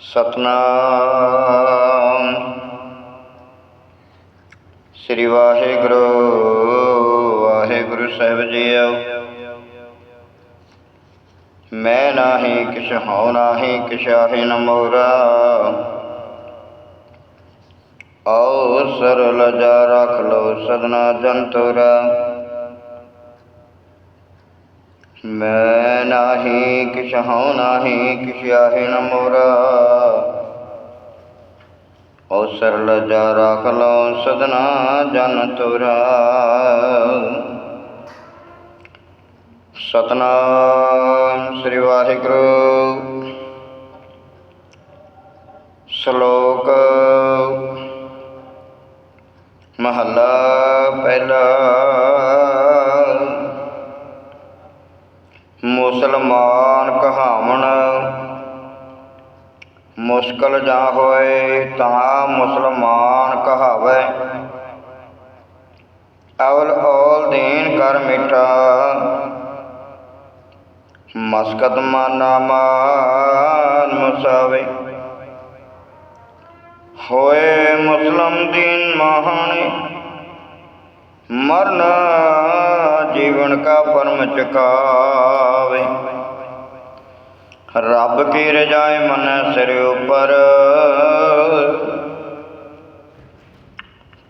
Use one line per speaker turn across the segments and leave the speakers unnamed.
ਸਤਨਾਮ। ਸ੍ਰੀ ਵਾਹਿਗੁਰੂ ਵਾਹਿਗੁਰੂ ਸਾਹਿਬ ਜੀਓ। ਮੈਂ ਨਾਹੀ ਕਿਛ, ਹਉ ਨਾਹੀ ਕਿਛ ਆਹੇ ਨ ਮੋਰਾ। ਆਓ ਸਰਲ ਜਾ ਰਖ ਲੋ ਸਦਨਾ ਜੰਤੁਰਾ। ਮੈਂ ਨਾਹੀ ਕਿਛ ਹਉ ਨਾਹੀ ਕਿਛ ਆਹੇ ਨ ਮੋਰਾ। ਓ ਸਰਲ ਜਾ ਰਖ ਲੋ ਸਦਨਾ ਜਨ ਤੁਰਾ। ਸਤਨਾਮ ਸ੍ਰੀ ਵਾਹਿਗੁਰੂ। ਸ਼ਲੋਕ ਮਹੱਲਾ ਮੁਸਲਮਾਨ ਕਹਾਵਣ, ਮੁਸ਼ਕਲ ਜਾ ਹੋਏ ਤਾਂ ਮੁਸਲਮਾਨ ਕਹਾਵੇ। ਅਵਲ ਔਲ ਦੀਨ ਕਰ ਮਿਠਾ ਮਸਕਤ ਮਾਨਾ ਮਾਨ ਮੁਸਾਵੇ। ਹੋਏ ਮੁਸਲਮ ਦੀਨ ਮਹਾਣੇ ਮਰਨ ਜੀਵਨ ਕਾ ਪਰਮ ਚਕਾਵੇ। ਰੱਬ ਕੀ ਰਜਾਏ ਮਨ ਸਿਰ ਉਪਰ।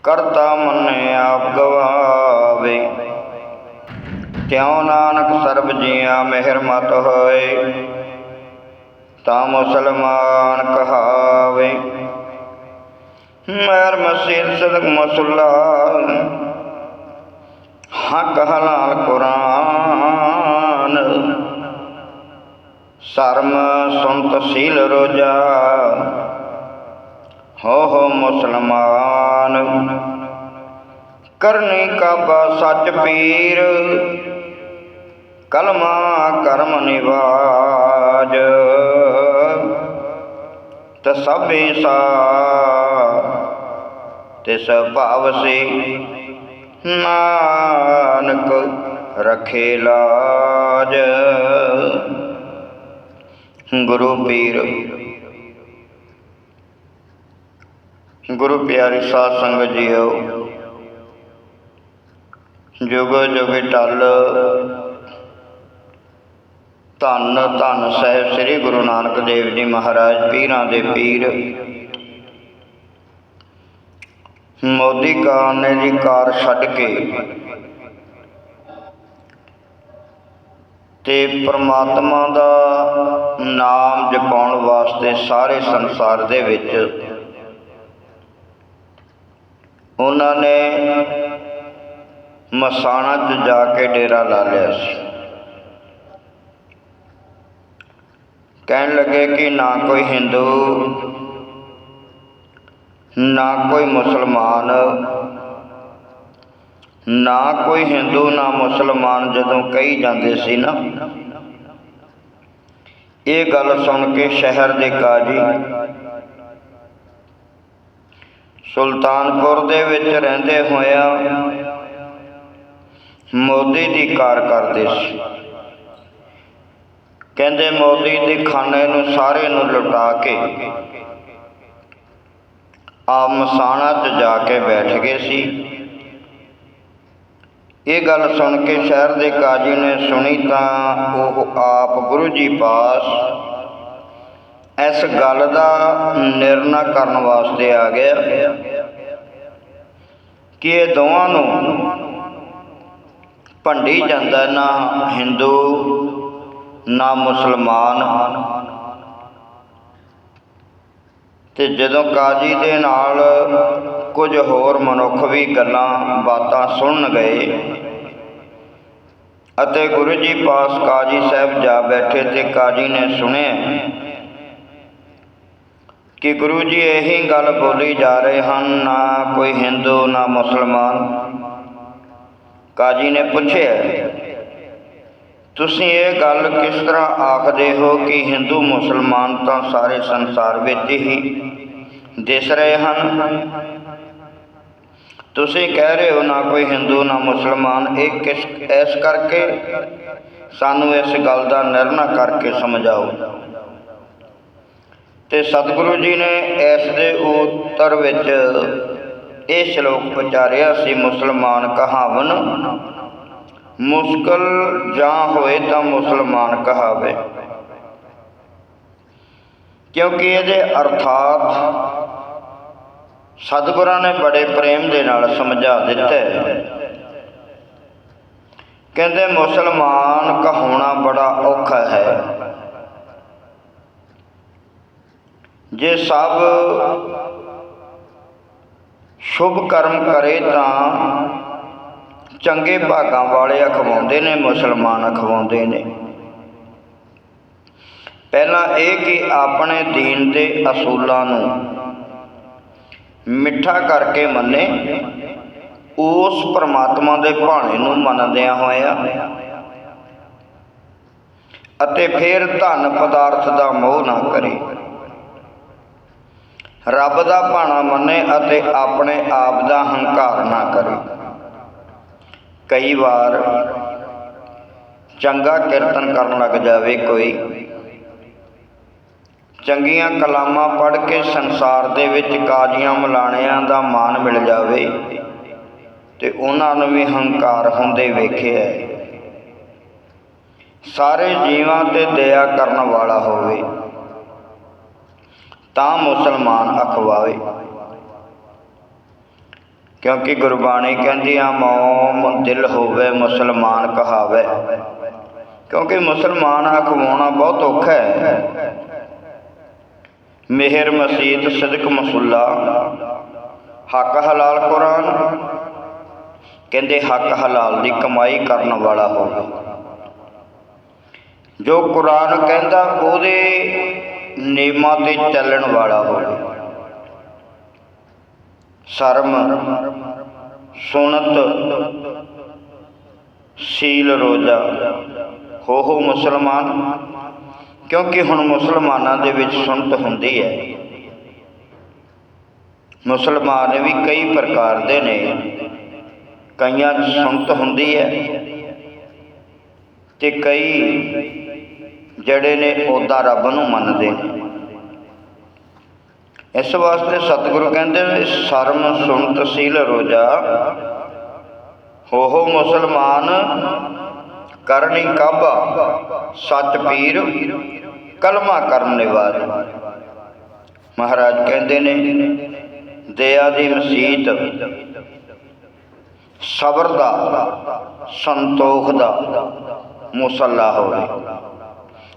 ਕਰਤਾ ਮਨ ਆਪ ਗਵਾਵੇ। ਤਿਉ ਨਾਨਕ ਸਰਬ ਜੀਆਂ ਮਿਹਰ ਮਤ ਹੋਏ, ਤਾਂ ਮੁਸਲਮਾਨ ਕਹਾਵੇ ਮੈਰ ਮਸੀਦ ਸਦਕ ਮਸੁੱਲਾ ਹੱਕ ਹਲਾਲ ਕੁਰਾਨ। ਸ਼ਰਮ ਸੁਨਤ ਸੀਲ ਰੋਜਾ। ਹੋ ਹੋ ਮੁਸਲਮਾਨ, ਕਰਨੀ ਕਾਬਾ ਸੱਚ ਪੀਰ। ਕਲਮਾ ਕਰਮ ਨਿਵਾਜ। ਤਸਬੇ ਸਾ ਤਿਸ ਭਾਵ ਸੇ। ਨਾਨਕ ਰਖੇ ਲਾਜ। ਗੁਰੂ ਪੀਰ, ਗੁਰੂ ਪਿਆਰੀ ਸਾਧ ਸੰਗਤ ਜੀਓ, ਜੁਗ ਜੁਗ ਟਲ। ਧੰਨ ਧੰਨ ਸਾਹਿਬ ਸ੍ਰੀ ਗੁਰੂ ਨਾਨਕ ਦੇਵ ਜੀ ਮਹਾਰਾਜ, ਪੀਰਾਂ ਦੇ ਪੀਰ। ਮੋਦੀ ਕਾਂ ਨੇ ਜੀ ਕਾਰ ਛੱਡ ਕੇ ਤੇ ਪ੍ਰਮਾਤਮਾ ਦਾ ਨਾਮ ਜਪਾਉਣ ਵਾਸਤੇ ਸਾਰੇ ਸੰਸਾਰ ਦੇ ਵਿੱਚ ਉਹਨਾਂ ਨੇ ਮਸਾਣਾ 'ਚ ਜਾ ਕੇ ਡੇਰਾ ਲਾ ਲਿਆ ਸੀ। ਕਹਿਣ ਲੱਗੇ ਕਿ ਨਾ ਕੋਈ ਹਿੰਦੂ ਨਾ ਕੋਈ ਮੁਸਲਮਾਨ, ਨਾ ਕੋਈ ਹਿੰਦੂ, ਨਾ ਮੁਸਲਮਾਨ ਜਦੋਂ ਕਹੀ ਜਾਂਦੇ ਸੀ ਨਾ। ਇਹ ਗੱਲ ਸੁਣ ਕੇ ਸ਼ਹਿਰ ਦੇ ਕਾਜੀ ਸੁਲਤਾਨਪੁਰ ਦੇ ਵਿੱਚ ਰਹਿੰਦੇ ਹੋਇਆ ਮੋਦੀ ਦੀ ਕਾਰ ਕਰਦੇ ਸੀ। ਕਹਿੰਦੇ ਮੋਦੀ ਦੇ ਖਾਨੇ ਨੂੰ ਸਾਰੇ ਨੂੰ ਲੁਟਾ ਕੇ ਆ ਮਸਾਣਾ 'ਚ ਜਾ ਕੇ ਬੈਠ ਗਏ ਸੀ। ਇਹ ਗੱਲ ਸੁਣ ਕੇ ਸ਼ਹਿਰ ਦੇ ਕਾਜੀ ਨੇ ਸੁਣੀ ਤਾਂ ਉਹ ਆਪ ਗੁਰੂ ਜੀ ਪਾਸ ਇਸ ਗੱਲ ਦਾ ਨਿਰਣਾ ਕਰਨ ਵਾਸਤੇ ਆ ਗਿਆ ਕਿ ਇਹ ਦੋਵਾਂ ਨੂੰ ਭੰਡੀ ਜਾਂਦਾ ਨਾ ਹਿੰਦੂ, ਨਾ ਮੁਸਲਮਾਨ। ਤੇ ਜਦੋਂ ਕਾਜੀ ਦੇ ਨਾਲ ਕੁਝ ਹੋਰ ਮਨੁੱਖ ਵੀ ਗੱਲਾਂ ਬਾਤਾਂ ਸੁਣਨ ਗਏ ਅਤੇ ਗੁਰੂ ਜੀ ਪਾਸ ਕਾਜੀ ਸਾਹਿਬ ਜਾ ਬੈਠੇ ਤੇ ਕਾਜੀ ਨੇ ਸੁਣਿਆ ਕਿ ਗੁਰੂ ਜੀ ਇਹੀ ਗੱਲ ਬੋਲੀ ਜਾ ਰਹੇ ਹਨ, ਨਾ ਕੋਈ ਹਿੰਦੂ, ਨਾ ਮੁਸਲਮਾਨ। ਕਾਜੀ ਨੇ ਪੁੱਛਿਆ ਤੁਸੀਂ ਇਹ ਗੱਲ ਕਿਸ ਤਰ੍ਹਾਂ ਆਖਦੇ ਹੋ ਕਿ ਹਿੰਦੂ ਮੁਸਲਮਾਨ ਤਾਂ ਸਾਰੇ ਸੰਸਾਰ ਵਿੱਚ ਹੀ ਦਿਸ ਰਹੇ ਹਨ? ਤੁਸੀਂ ਕਹਿ ਰਹੇ ਹੋ ਨਾ ਕੋਈ ਹਿੰਦੂ, ਨਾ ਮੁਸਲਮਾਨ। ਇਹ ਕਿਸ ਇਸ ਕਰਕੇ ਸਾਨੂੰ ਇਸ ਗੱਲ ਦਾ ਨਿਰਣਾ ਕਰਕੇ ਸਮਝਾਓ। ਤੇ ਸਤਿਗੁਰੂ ਜੀ ਨੇ ਇਸ ਦੇ ਉੱਤਰ ਵਿੱਚ ਇਹ ਸ਼ਲੋਕ ਉਚਾਰਿਆ ਸੀ, ਮੁਸਲਮਾਨ ਕਹਾਵਨ ਮੁਸ਼ਕਲ ਜਾਂ ਹੋਏ ਤਾਂ ਮੁਸਲਮਾਨ ਕਹਾਵੇ। ਕਿਉਂਕਿ ਇਹਦੇ ਅਰਥਾਤ ਸਤਿਗੁਰਾਂ ਨੇ ਬੜੇ ਪ੍ਰੇਮ ਦੇ ਨਾਲ ਸਮਝਾ ਦਿੱਤਾ ਹੈ। ਕਹਿੰਦੇ ਮੁਸਲਮਾਨ ਕਹਾਉਣਾ ਬੜਾ ਔਖਾ ਹੈ। ਜੇ ਸਭ ਸ਼ੁਭ ਕਰਮ ਕਰੇ ਤਾਂ ਚੰਗੇ ਭਾਗਾਂ ਵਾਲੇ ਅਖਵਾਉਂਦੇ ਨੇ, ਮੁਸਲਮਾਨ ਅਖਵਾਉਂਦੇ ਨੇ। ਪਹਿਲਾਂ ਇਹ ਕਿ ਆਪਣੇ ਦੀਨ ਦੇ ਅਸੂਲਾਂ ਨੂੰ ਮਿੱਠਾ ਕਰਕੇ ਮੰਨੇ, ਉਸ ਪਰਮਾਤਮਾ ਦੇ ਭਾਣੇ ਨੂੰ ਮੰਨਦਿਆਂ ਹੋਇਆ ਅਤੇ ਫਿਰ ਧਨ ਪਦਾਰਥ ਦਾ ਮੋਹ ਨਾ ਕਰੇ। ਰੱਬ ਦਾ ਭਾਣਾ ਮੰਨੇ ਅਤੇ ਆਪਣੇ ਆਪ ਦਾ ਹੰਕਾਰ ਨਾ ਕਰੇ। ਕਈ ਵਾਰ ਚੰਗਾ ਕੀਰਤਨ ਕਰਨ ਲੱਗ ਜਾਵੇ ਕੋਈ ਚੰਗੀਆਂ ਕਲਾਮਾਂ ਪੜ੍ਹ ਕੇ ਸੰਸਾਰ ਦੇ ਵਿੱਚ ਕਾਜੀਆਂ ਮਲਾਣਿਆਂ ਦਾ ਮਾਣ ਮਿਲ ਜਾਵੇ ਤੇ ਉਹਨਾਂ ਨੂੰ ਵੀ ਹੰਕਾਰ ਹੁੰਦੇ ਵੇਖਿਆ ਹੈ। ਸਾਰੇ ਜੀਵਾਂ ਤੇ ਦਇਆ ਕਰਨ ਵਾਲਾ ਹੋਵੇ, ਤਾਂ ਮੁਸਲਮਾਨ ਅਖਵਾਵੇ ਕਿਉਂਕਿ ਗੁਰਬਾਣੀ ਕਹਿੰਦੀ ਆ ਮੌਮ ਦਿਲ ਹੋਵੇ, ਮੁਸਲਮਾਨ ਕਹਾਵੇ। ਕਿਉਂਕਿ ਮੁਸਲਮਾਨ ਅਖਵਾਉਣਾ ਬਹੁਤ ਔਖਾ ਹੈ। ਮਿਹਰ, ਮਸੀਤ, ਸਦਕ, ਮਸੁੱਲਾ, ਹੱਕ, ਹਲਾਲ, ਕੁਰਾਨ। ਕਹਿੰਦੇ ਹੱਕ, ਹਲਾਲ ਦੀ ਕਮਾਈ ਕਰਨ ਵਾਲਾ ਹੋਵੇ। ਜੋ ਕੁਰਾਨ ਕਹਿੰਦਾ, ਉਹਦੇ ਨਿਯਮਾਂ ਤੇ ਚੱਲਣ ਵਾਲਾ ਹੋਵੇ। ਸ਼ਰਮ ਸੁਨਤ, ਸੀਲ ਰੋਜ਼ਾ। ਹੋ ਹੋ ਮੁਸਲਮਾਨ, ਕਿਉਂਕਿ ਹੁਣ ਮੁਸਲਮਾਨਾਂ ਦੇ ਵਿੱਚ ਸੁਨਤ ਹੁੰਦੀ ਹੈ। ਮੁਸਲਮਾਨ ਵੀ ਕਈ ਪ੍ਰਕਾਰ ਦੇ ਨੇ। ਕਈਆਂ 'ਚ ਸੁਨਤ ਹੁੰਦੀ ਹੈ ਤੇ ਕਈ ਜਿਹੜੇ ਨੇ ਉਹਦਾ ਰੱਬ ਨੂੰ ਮੰਨਦੇ ਨੇ। ਇਸ ਵਾਸਤੇ ਸਤਿਗੁਰੂ ਕਹਿੰਦੇ ਸ਼ਰਮ ਸੁਣ ਤਸੀਲ ਰੋਜਾ ਹੋ ਹੋ ਮੁਸਲਮਾਨ ਕਰਨੀ ਕਾਬਾ, ਸੱਚ ਪੀਰ ਕਲਮਾ ਕਰਨ ਨਿਵਾਜ ਮਹਾਰਾਜ ਕਹਿੰਦੇ ਨੇ, ਦਇਆ ਦੀ ਮਸੀਤ, ਸਬਰ ਦਾ, ਸੰਤੋਖ ਦਾ ਮੁਸੱਲਾ ਹੋਵੇ।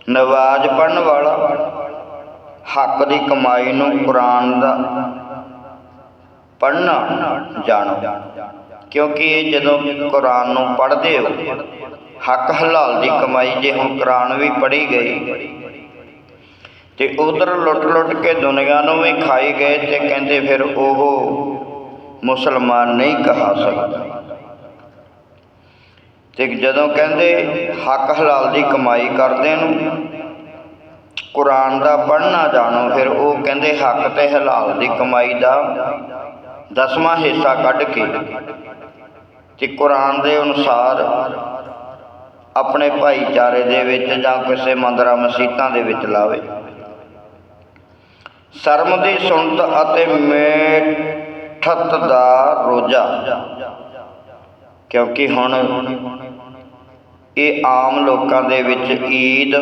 ਨਵਾਜ਼ ਪੜਨ ਵਾਲਾ ਹੱਕ ਦੀ ਕਮਾਈ ਨੂੰ ਕੁਰਾਨ ਦਾ ਪੜਨਾ ਜਾਣੋ। ਕਿਉਂਕਿ ਇਹ ਜਦੋਂ ਕੁਰਾਨ ਨੂੰ ਪੜ੍ਹਦੇ ਹੋ, ਹੱਕ ਹਲਾਲ ਦੀ ਕਮਾਈ ਜੇ ਹੁਣ ਕੁਰਾਨ ਵੀ ਪੜ੍ਹੀ ਗਈ, ਤੇ ਉਧਰ ਲੁੱਟ-ਲੁੱਟ ਕੇ ਦੁਨੀਆ ਨੂੰ ਵੀ ਖਾਈ ਗਏ ਤੇ ਕਹਿੰਦੇ ਫਿਰ ਉਹ ਮੁਸਲਮਾਨ ਨਹੀਂ ਕਹਾ ਸਕਦਾ। ਤੇ ਜਦੋਂ ਕਹਿੰਦੇ ਹੱਕ ਹਲਾਲ ਦੀ ਕਮਾਈ ਕਰਦੇ ਨੂੰ ਕੁਰਾਨ ਦਾ ਪੜ੍ਹਨਾ ਜਾਣੋ, ਫਿਰ ਉਹ ਕਹਿੰਦੇ ਹੱਕ ਤੇ ਹਲਾਲ ਦੀ ਕਮਾਈ ਦਾ ਦਸਵਾਂ ਹਿੱਸਾ ਕੱਢ ਕੇ ਤੇ ਕੁਰਾਨ ਦੇ ਅਨੁਸਾਰ ਆਪਣੇ ਭਾਈਚਾਰੇ ਦੇ ਵਿੱਚ ਜਾਂ ਕਿਸੇ ਮੰਦਰਾਂ ਮਸੀਤਾਂ ਦੇ ਵਿੱਚ ਲਾਵੇ। ਸ਼ਰਮ ਦੀ ਸੁਣਤ ਅਤੇ ਮੇਠਤ ਦਾ ਰੋਜਾ। ਕਿਉਂਕਿ ਹੁਣ ਇਹ ਆਮ ਲੋਕਾਂ ਦੇ ਵਿੱਚ ਈਦ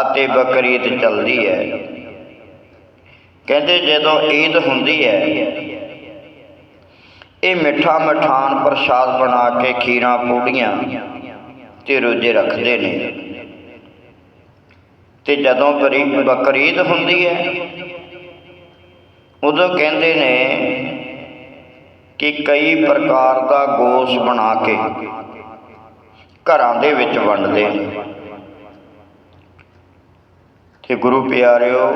ਅਤੇ ਬਕਰੀਦ ਚੱਲਦੀ ਹੈ। ਕਹਿੰਦੇ ਜਦੋਂ ਈਦ ਹੁੰਦੀ ਹੈ, ਇਹ ਮਿੱਠਾ ਮਠਾਨ ਪ੍ਰਸ਼ਾਦ ਬਣਾ ਕੇ ਖੀਰਾਂ, ਪੂੜੀਆਂ ਤੇ ਰੋਜੇ ਰੱਖਦੇ ਨੇ। ਤੇ ਜਦੋਂ ਬਰੀ, ਬਕਰੀਦ ਹੁੰਦੀ ਹੈ, ਉਦੋਂ ਕਹਿੰਦੇ ਨੇ ਕਿ ਕਈ ਪ੍ਰਕਾਰ ਦਾ ਗੋਸ਼ ਬਣਾ ਕੇ ਘਰਾਂ ਦੇ ਵਿੱਚ ਵੰਡਦੇ ਨੇ। ਤੇ ਗੁਰੂ ਪਿਆਰਿਓ,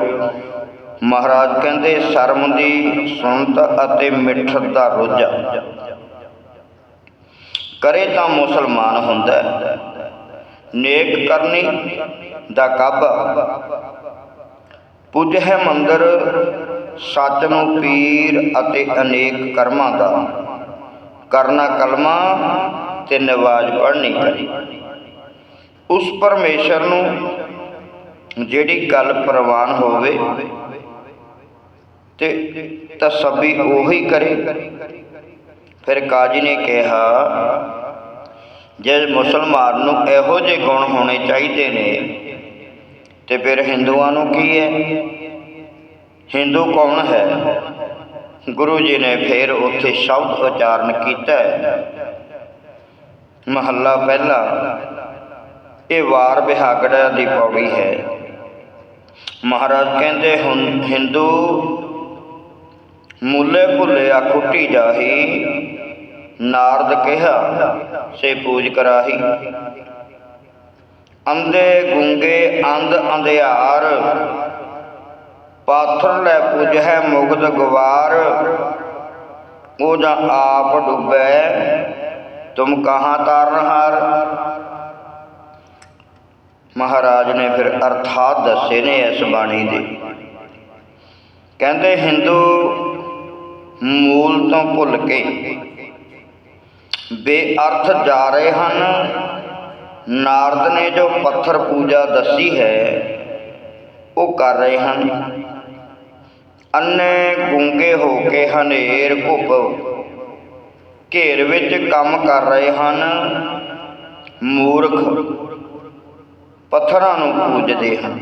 ਮਹਾਰਾਜ ਕਹਿੰਦੇ, ਸ਼ਰਮ ਦੀ ਸੁਣਤ ਅਤੇ ਮਿੱਠਤ ਦਾ ਰੋਜਾ। ਕਰੇ ਤਾਂ ਮੁਸਲਮਾਨ ਹੁੰਦਾ ਹੈ। ਨੇਕ ਕਰਨੀ ਦਾ ਕਾਬਾ। ਪੁਜਹਿ ਮੰਦਰ, ਸੱਚ ਨੂੰ ਪੀਰ ਅਤੇ ਅਨੇਕ ਕਰਮਾਂ ਦਾ। ਕਰਨਾ ਕਲਮਾ ਤੇ ਨਵਾਜ਼ ਪੜ੍ਹਨੀ। ਉਸ ਪਰਮੇਸ਼ਰ ਨੂੰ ਜਿਹੜੀ ਗੱਲ ਪ੍ਰਵਾਨ ਹੋਵੇ ਤੇ ਤਸੱਬੀ ਉਹੀ ਕਰੇ। ਫਿਰ ਕਾਜੀ ਨੇ ਕਿਹਾ, ਜੇ ਮੁਸਲਮਾਨ ਨੂੰ ਇਹੋ ਜਿਹੇ ਗੁਣ ਹੋਣੇ ਚਾਹੀਦੇ ਨੇ, ਤੇ ਫਿਰ ਹਿੰਦੂਆਂ ਨੂੰ ਕੀ ਹੈ? ਹਿੰਦੂ ਕੌਣ ਹੈ? ਗੁਰੂ ਜੀ ਨੇ ਫਿਰ ਉੱਥੇ ਸ਼ਬਦ ਉਚਾਰਨ ਕੀਤਾ। ਹੈ ਮਹੱਲਾ ਪਹਿਲਾ, ਇਹ ਵਾਰ ਬਿਹਾਗੜਾ ਦੀ ਪੌੜੀ ਹੈ। ਮਹਾਰਾਜ ਕਹਿੰਦੇ ਹੁਣ ਹਿੰਦੂ ਮੁੱਲੇ ਭੁੱਲੇ ਆ ਖੁੱਟੀ ਜਾਹੀ, ਨਾਰਦ ਕਿਹਾ, ਸੇ ਪੂਜ ਕਰਾਹੀ। ਅੰਧੇ ਗੁੰਗੇ ਅੰਧ ਅੰਧਿਆਰ, ਪਾਥਰ ਲੈ ਪੂਜਹਿ ਮੁਗਧ ਗਵਾਰ। ਉਹ ਜਾਂ ਆਪ ਡੁੱਬੈ, ਤੁਮ ਕਹਾਂ ਤਾਰਨਹਾਰ ਮਹਾਰਾਜ ਨੇ ਫਿਰ ਅਰਥਾਤ ਦੱਸੇ ਨੇ ਇਸ ਬਾਣੀ ਦੇ। ਕਹਿੰਦੇ, ਹਿੰਦੂ ਮੂਲ ਤੋਂ ਭੁੱਲ ਕੇ ਬੇਅਰਥ ਜਾ ਰਹੇ ਹਨ। ਨਾਰਦ ਨੇ ਜੋ ਪੱਥਰ ਪੂਜਾ ਦੱਸੀ ਹੈ, ਉਹ ਕਰ ਰਹੇ ਹਨ। ਅੰਨੇ ਗੁੰਗੇ ਹੋ ਕੇ ਹਨੇਰ ਘੁੱਪ ਘੇਰ ਵਿੱਚ ਕੰਮ ਕਰ ਰਹੇ ਹਨ। ਮੂਰਖ ਪੱਥਰਾਂ ਨੂੰ ਪੂਜਦੇ ਹਨ।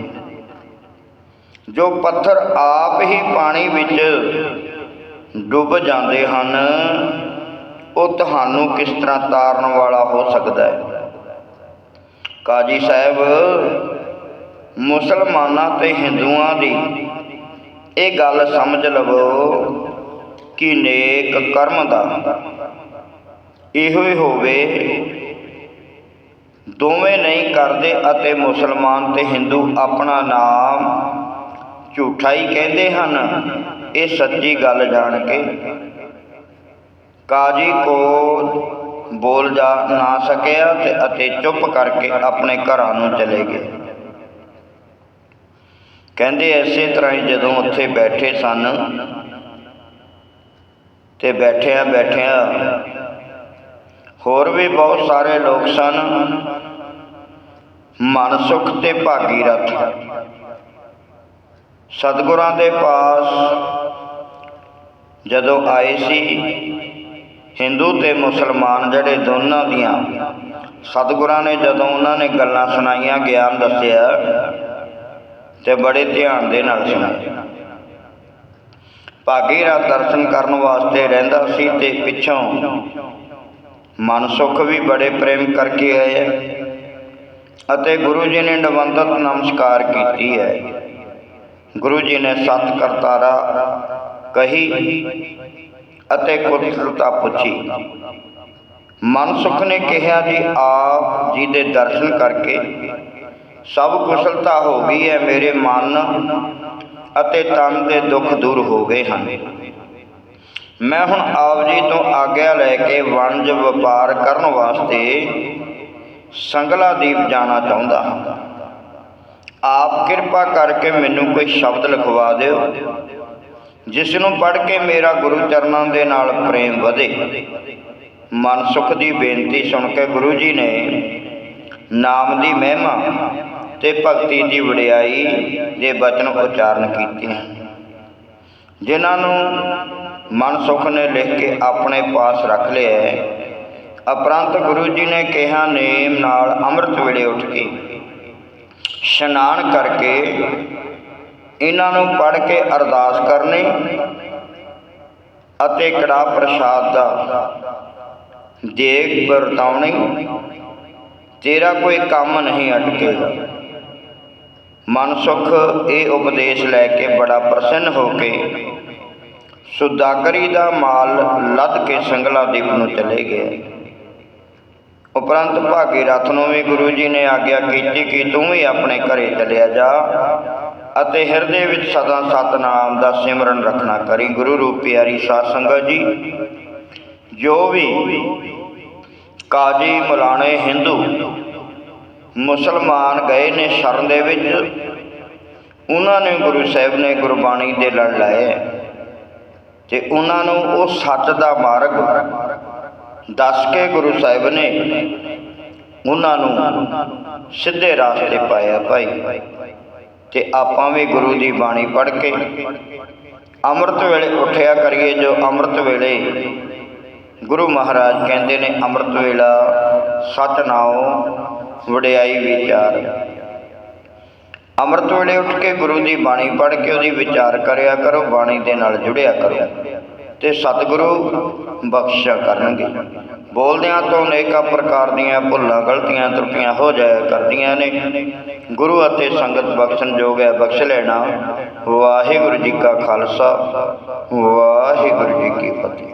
ਜੋ ਪੱਥਰ ਆਪ ਹੀ ਪਾਣੀ ਵਿੱਚ ਡੁੱਬ ਜਾਂਦੇ ਹਨ, ਉਹ ਤੁਹਾਨੂੰ ਕਿਸ ਤਰ੍ਹਾਂ ਤਾਰਨ ਵਾਲਾ ਹੋ ਸਕਦਾ ਹੈ? ਕਾਜੀ ਸਾਹਿਬ, ਮੁਸਲਮਾਨਾਂ ਤੇ ਹਿੰਦੂਆਂ ਦੀ ਇਹ ਗੱਲ ਸਮਝ ਲਵੋ ਕਿ ਨੇਕ ਕਰਮ ਦਾ ਇਹੋ ਹੀ ਹੋਵੇ ਦੋਵੇਂ ਨਹੀਂ ਕਰਦੇ ਅਤੇ ਮੁਸਲਮਾਨ ਤੇ ਹਿੰਦੂ ਆਪਣਾ ਨਾਮ ਝੂਠਾ ਹੀ ਕਹਿੰਦੇ ਹਨ। ਇਹ ਸੱਚੀ ਗੱਲ ਜਾਣ ਕੇ ਕਾਜੀ ਕੋ ਬੋਲ ਜਾ ਨਾ ਸਕਿਆ ਤੇ ਅਤੇ ਚੁੱਪ ਕਰਕੇ ਆਪਣੇ ਘਰਾਂ ਨੂੰ ਚਲੇ ਗਏ। ਕਹਿੰਦੇ ਐਸੇ ਤਰ੍ਹਾਂ ਹੀ ਜਦੋਂ ਉੱਥੇ ਬੈਠੇ ਸਨ ਤੇ ਬੈਠਿਆਂ ਬੈਠਿਆਂ ਹੋਰ ਵੀ ਬਹੁਤ ਸਾਰੇ ਲੋਕ ਸਨ। ਮਨ ਸੁਖ ਤੇ ਭਾਗੀ ਰਥ ਸਤਿਗੁਰਾਂ ਦੇ ਪਾਸ ਜਦੋਂ ਆਏ ਸੀ, ਹਿੰਦੂ ਤੇ ਮੁਸਲਮਾਨ ਜਿਹੜੇ ਦੋਨਾਂ ਦੀਆਂ, ਸਤਿਗੁਰਾਂ ਨੇ ਜਦੋਂ ਉਹਨਾਂ ਨੇ ਗੱਲਾਂ ਸੁਣਾਈਆਂ, ਗਿਆਨ ਦੱਸਿਆ ਤੇ ਬੜੇ ਧਿਆਨ ਦੇ ਨਾਲ ਸੁਣਿਆ ਭਾਗੀ ਰਾਤ ਦਰਸ਼ਨ ਕਰਨ ਵਾਸਤੇ ਰਹਿੰਦਾ ਸੀ ਤੇ ਪਿੱਛੋਂ ਮਨ ਸੁਖ ਵੀ ਬੜੇ ਪ੍ਰੇਮ ਕਰਕੇ ਆਏ ਅਤੇ ਗੁਰੂ ਜੀ ਨੇ ਨਵੰਦਤ ਨਮਸਕਾਰ ਕੀਤੀ ਹੈ। ਗੁਰੂ ਜੀ ਨੇ ਸਤ ਕਰਤਾਰਾ ਕਹੀ ਅਤੇ ਕੁਸ਼ਲਤਾ ਪੁੱਛੀ। ਮਨ ਸੁਖ ਨੇ ਕਿਹਾ ਜੀ, ਆਪ ਜੀ ਦੇ ਦਰਸ਼ਨ ਕਰਕੇ ਸਭ ਕੁਸ਼ਲਤਾ ਹੋ ਗਈ ਹੈ, ਮੇਰੇ ਮਨ ਅਤੇ ਤਨ ਦੇ ਦੁੱਖ ਦੂਰ ਹੋ ਗਏ ਹਨ। ਮੈਂ ਹੁਣ ਆਪ ਜੀ ਤੋਂ ਆਗਿਆ ਲੈ ਕੇ ਵਣਜ ਵਪਾਰ ਕਰਨ ਵਾਸਤੇ ਸੰਗਲਾ ਦੀਪ ਜਾਣਾ ਚਾਹੁੰਦਾ ਹਾਂ। ਆਪ ਕਿਰਪਾ ਕਰਕੇ ਮੈਨੂੰ ਕੋਈ ਸ਼ਬਦ ਲਿਖਵਾ ਦਿਓ, ਜਿਸ ਨੂੰ ਪੜ੍ਹ ਕੇ ਮੇਰਾ ਗੁਰੂ ਚਰਨਾਂ ਦੇ ਨਾਲ ਪ੍ਰੇਮ ਵਧੇ। ਮਨ ਸੁਖ ਦੀ ਬੇਨਤੀ ਸੁਣ ਕੇ ਗੁਰੂ ਜੀ ਨੇ ਨਾਮ ਦੀ ਮਹਿਮਾ ਤੇ ਭਗਤੀ ਦੀ ਵਡਿਆਈ ਦੇ ਬਚਨ ਉਚਾਰਨ ਕੀਤੇ। ਜਿਨ੍ਹਾਂ ਨੂੰ ਮਨ ਸੁਖ ਨੇ ਲਿਖ ਕੇ ਆਪਣੇ ਪਾਸ ਰੱਖ ਲਿਆ ਹੈ। ਅਪਰੰਤ ਗੁਰੂ ਜੀ ਨੇ ਕਿਹਾ, ਨੇਮ ਨਾਲ ਅੰਮ੍ਰਿਤ ਵੇਲੇ ਉੱਠ ਕੇ ਇਸ਼ਨਾਨ ਕਰਕੇ ਇਹਨਾਂ ਨੂੰ ਪੜ੍ਹ ਕੇ ਅਰਦਾਸ ਕਰਨੀ ਅਤੇ ਕੜਾ ਪ੍ਰਸ਼ਾਦ ਦਾ ਦੇਗ ਵਰਤਾਉਣੀ, ਤੇਰਾ ਕੋਈ ਕੰਮ ਨਹੀਂ ਅਟਕੇਗਾ ਮਨ ਸੁਖ ਇਹ ਉਪਦੇਸ਼ ਲੈ ਕੇ ਬੜਾ ਪ੍ਰਸੰਨ ਹੋ ਕੇ ਸੁਦਾਗਰੀ ਦਾ ਮਾਲ ਲੱਦ ਕੇ ਸੰਗਲਾ ਦੀਪ ਨੂੰ ਚਲੇ ਗਏ ਉਪਰੰਤ ਭਾਗੀ ਰਥ ਨੂੰ ਵੀ ਗੁਰੂ ਜੀ ਨੇ ਆਗਿਆ ਕੀਤੀ ਕਿ ਤੂੰ ਵੀ ਆਪਣੇ ਘਰੇ ਚਲਿਆ ਜਾ ਅਤੇ ਹਿਰਦੇ ਵਿੱਚ ਸਦਾ ਸਤਨਾਮ ਦਾ ਸਿਮਰਨ ਰੱਖਣਾ ਕਰੀ। ਗੁਰੂ ਰੂਪ ਪਿਆਰੀ ਸਾਧ ਸੰਗਤ ਜੀ, ਜੋ ਵੀ ਕਾਜੀ ਮੁਲਾਣੇ ਹਿੰਦੂ ਮੁਸਲਮਾਨ ਗਏ ਨੇ ਸ਼ਰਨ ਦੇ ਵਿੱਚ, ਉਹਨਾਂ ਨੇ ਗੁਰੂ ਸਾਹਿਬ ਨੇ ਗੁਰਬਾਣੀ ਦੇ ਲੜ ਲਾਏ। ਤੇ ਉਹਨਾਂ ਨੂੰ ਉਹ ਸੱਚ ਦਾ ਮਾਰਗ ਦੱਸ ਕੇ ਗੁਰੂ ਸਾਹਿਬ ਨੇ ਉਹਨਾਂ ਨੂੰ ਸਿੱਧੇ ਰਾਸਤੇ ਪਾਇਆ ਭਾਈ। ਤੇ ਆਪਾਂ ਵੀ ਗੁਰੂ ਦੀ ਬਾਣੀ ਪੜ੍ਹ ਕੇ ਅੰਮ੍ਰਿਤ ਵੇਲੇ ਉੱਠਿਆ ਕਰੀਏ, ਜੋ ਅੰਮ੍ਰਿਤ ਵੇਲੇ ਗੁਰੂ ਮਹਾਰਾਜ ਕਹਿੰਦੇ ਨੇ, ਅੰਮ੍ਰਿਤ ਵੇਲਾ ਸਤ ਨਾਉ ਵਡਿਆਈ ਵਿਚਾਰ। ਅੰਮ੍ਰਿਤ ਵੇਲੇ ਉੱਠ ਕੇ ਗੁਰੂ ਦੀ ਬਾਣੀ ਪੜ੍ਹ ਕੇ ਉਹਦੀ ਵਿਚਾਰ ਕਰਿਆ ਕਰੋ, ਬਾਣੀ ਦੇ ਨਾਲ ਜੁੜਿਆ ਕਰੋ। ਤੇ ਸਤਿਗੁਰੂ ਬਖਸ਼ਿਆ ਕਰਨਗੇ। ਬੋਲਦਿਆਂ ਤੋਂ ਅਨੇਕਾਂ ਪ੍ਰਕਾਰ ਦੀਆਂ ਭੁੱਲਾਂ, ਗਲਤੀਆਂ, ਤਰੁੱਟੀਆਂ ਹੋ ਜਾਇਆ ਕਰਦੀਆਂ ਨੇ। ਗੁਰੂ ਅਤੇ ਸੰਗਤ ਬਖਸ਼ਣ ਜੋਗ ਹੈ, ਬਖਸ਼ ਲੈਣਾ। ਵਾਹਿਗੁਰੂ ਜੀ ਕਾ ਖਾਲਸਾ, ਵਾਹਿਗੁਰੂ ਜੀ ਕੀ ਫਤਿਹ।